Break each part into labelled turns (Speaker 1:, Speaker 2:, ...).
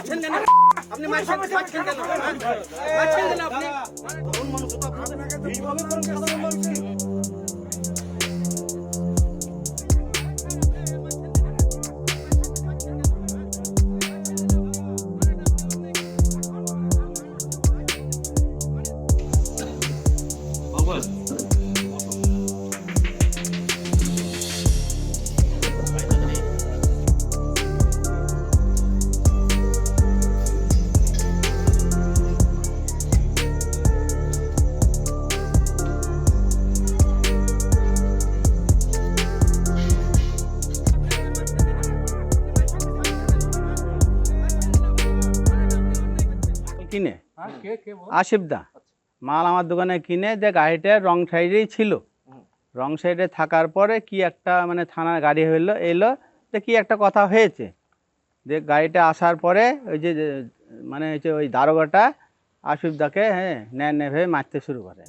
Speaker 1: মারছেন কেন? আপনি মারছেন মারছেন কেন? হ্যাঁ? মারছেন কেন আপনি? মানুষ তো আপনাদের এইভাবে করেন সাধারণ মানুষকে
Speaker 2: কিনে। আসিফ দা। মাল আমার দোকানে কিনে যে গাড়িটা রং সাইডেই ছিল। রং সাইডে থাকার পরে কি একটা মানে থানার গাড়ি হইল এলো যে কি একটা কথা হয়েছে। যে গাড়িটা আসার পরে ওই যে মানে হচ্ছে ওই দারোগাটা আসিফ দাকে হ্যাঁ ন্যায় নেভে মারতে শুরু করে।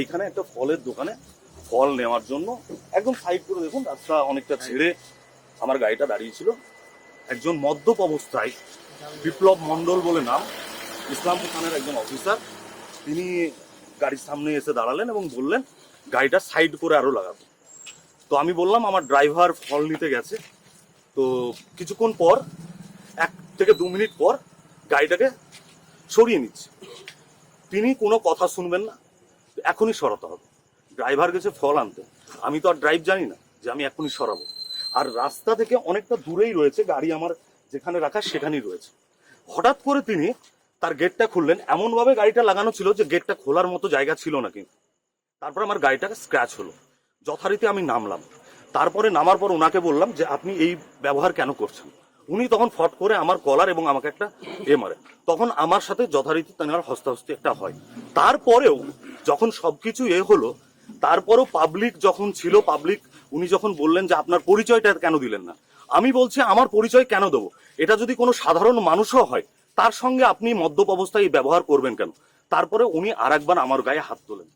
Speaker 3: এইখানে একটা ফলের দোকানে ফল নেওয়ার জন্য একদম সাইড করে দেখুন রাস্তা অনেকটা ছেড়ে আমার গাড়িটা দাঁড়িয়েছিল। একজন মদ্যপ অবস্থায় বিপ্লব মণ্ডল বলে নাম ইসলামপুর থানার একজন অফিসার তিনি গাড়ির সামনে এসে দাঁড়ালেন এবং বললেন গাড়িটা সাইড করে আরও লাগাবো। তো আমি বললাম আমার ড্রাইভার ফল নিতে গেছে। তো কিছুক্ষণ পর এক থেকে দু মিনিট পর গাড়িটাকে সরিয়ে নিচ্ছে। তিনি কোনো কথা শুনবেন না। এখনই সরাতে হবে। ড্রাইভার গেছে, ফল আনতে। আমি তো আর ড্রাইভ জানি না যে আমি এখনই সরাবো। আর রাস্তা থেকে অনেকটা দূরেই রয়েছে গাড়ি আমার যেখানে রাখা সেখানেই রয়েছে। হঠাৎ করে তিনি তার গেটটা খুললেন। এমনভাবে গাড়িটা লাগানো ছিল যে গেটটা খোলার মতো জায়গা ছিল না কিন্তু। তারপর আমার গাড়িটাকে স্ক্র্যাচ হলো। যথারীতি আমি নামলাম। তারপরে নামার পর ওনাকে বললাম যে, আপনি এই ব্যবহার কেন করছেন? উনি তখন ফট করে আমার কলার এবং আমাকে একটা এ মারে তখন আমার সাথে যথারীতি তেনার হস্তাহস্তি একটা হয়। তারপরেও যখন সবকিছু এ হলো, তারপরও পাবলিক যখন ছিল পাবলিক উনি যখন বললেন যে আপনার পরিচয়টা কেন দিলেন না, আমি বলছি আমার পরিচয় কেন দেবো? এটা যদি কোনো সাধারণ মানুষও হয়, তার সঙ্গে আপনি মদ্যপ অবস্থায় ব্যবহার করবেন কেন? তারপরে উনি আরেকবার আমার গায়ে হাত তোলেন।